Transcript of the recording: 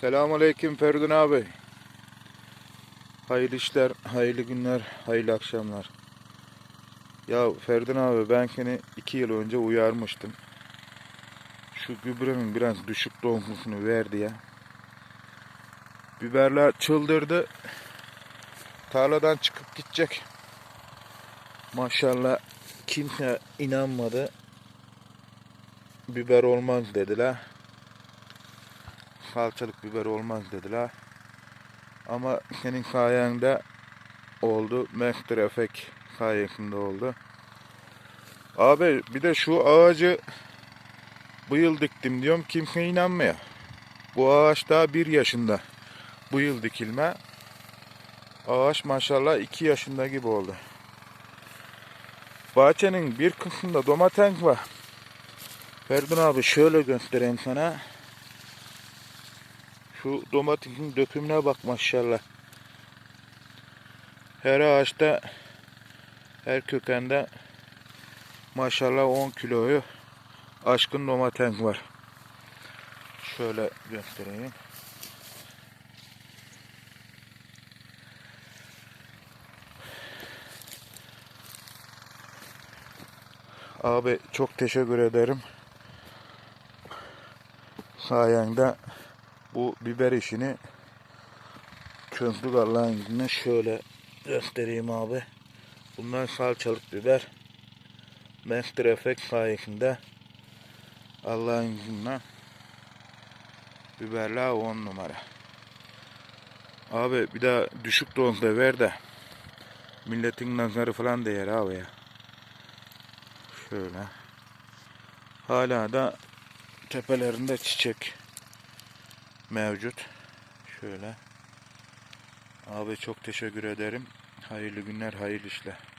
Selamünaleyküm Feridun abi. Hayırlı işler, hayırlı günler, hayırlı akşamlar. Ya Feridun abi ben seni iki yıl önce uyarmıştım. Şu gübrenin biraz düşük dozusunu ver diye. Biberler çıldırdı. Tarladan çıkıp gidecek. Maşallah kimse inanmadı. Biber olmaz dediler salçalık biber olmaz dediler. Ama senin sayende oldu. Master Effect sayesinde oldu. Abi bir de şu ağacı bu yıl diktim diyorum kimse inanmıyor. Bu ağaç daha bir yaşında. Bu yıl dikilme. Ağaç maşallah iki yaşında gibi oldu. Bahçenin bir kısmında domates var. Ferdun abi şöyle göstereyim sana. Şu domatesin dökümüne bak maşallah. Her ağaçta, her kökende maşallah 10 kiloyu aşkın domates var. Şöyle göstereyim. Abi çok teşekkür ederim. Sayende bu biber işini Allah'ın izniyle. Şöyle göstereyim abi. Bunlar salçalık biber. Master Effect sayesinde Allah'ın izniyle biberler 10 numara. Abi bir daha düşük dozda ver de milletin nazarı falan değer abi ya. Şöyle. Hala da tepelerinde çiçek mevcut. Şöyle. Abi çok teşekkür ederim. Hayırlı günler, hayırlı işler.